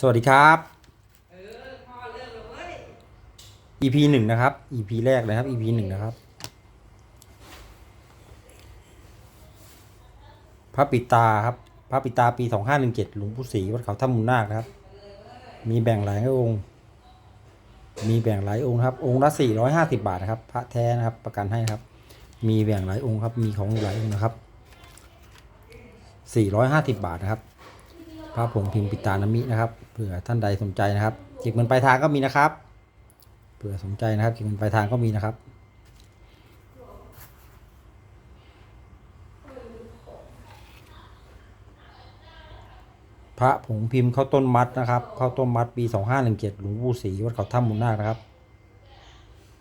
สวัสดีครับ EP หนึ่งนะครับ EP แรกเลยครับ EP หนึ่งนะครับ พระปิดตาครับ พระปิดตาปีสองห้าหนึ่งเจ็ดหลวงปู่ศรีวัดเขาถ้ำมูลนาคนะครับ มีแบ่งหลายองค์ มีแบ่งหลายองค์ครับ องค์ละสี่ร้อยห้าสิบาทนะครับ พระแท้นะครับ ประกันให้นะครับ มีแบ่งหลายองค์ครับ มีของหลายองค์นะครับสี่ร้อยห้าสิบาทนะครับ พระผงพิมพ์ปิตานามินะครับเผื่อท่านใดสนใจนะครับเก็บเงินปลายทางก็มีนะครับเผื่อสนใจนะครับเก็บเงินปลายทางก็มีนะครับพระผงพิมพ์ข้าวต้นมัดนะครับข้าวต้นมัดปีสองห้าหนึ่งเจ็ดหลวงปู่ศรีวัดเขาถ้ำมูลนาคนะครับ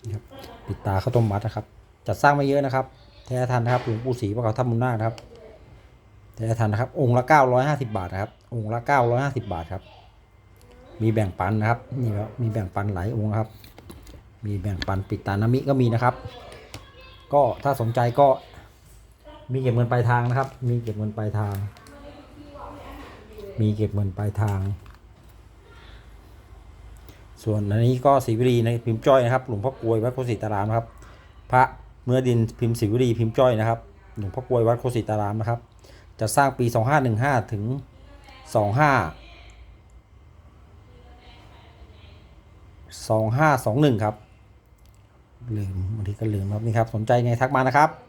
นี่ครับ ปิดตาข้าวต้มมัดนะครับ จัดสร้างม่เยอะนะครับแท้ทันนะครับหลวงปู่ศรีวัดเขาถ้ำมูลนาคนะครับ แท้ทันนะครับ องค์ละเก้าร้อยห้าสิบาทนะครับ องค์ละเก้าร้อยห้าสิบาทครับ มีแบ่งปันนะครับ นี่ครับ มีแบ่งปันหลายองค์ครับ มีแบ่งปันปิดตานามิก็มีนะครับ ก็ถ้าสนใจก็มีเก็บเงินปลายทางนะครับ มีเก็บเงินปลายทาง มีเก็บเงินปลายทาง ส่วนอันนี้ก็ศรีวิรีในพิมพ์จ้อยนะครับ หลวงพ่อกลวยวัดโคสิตารามครับ พระเมื่อดินพิมพ์ศรีวิรีพิมพ์จ้อยนะครับ หลวงพ่อกลวยวัดโคสิตารามนะครับ จะสร้างปี 2515 ถึง 25 2521 ครับ ลืมบางทีก็ลืมครับนี่ครับ สนใจไงทักมานะครับ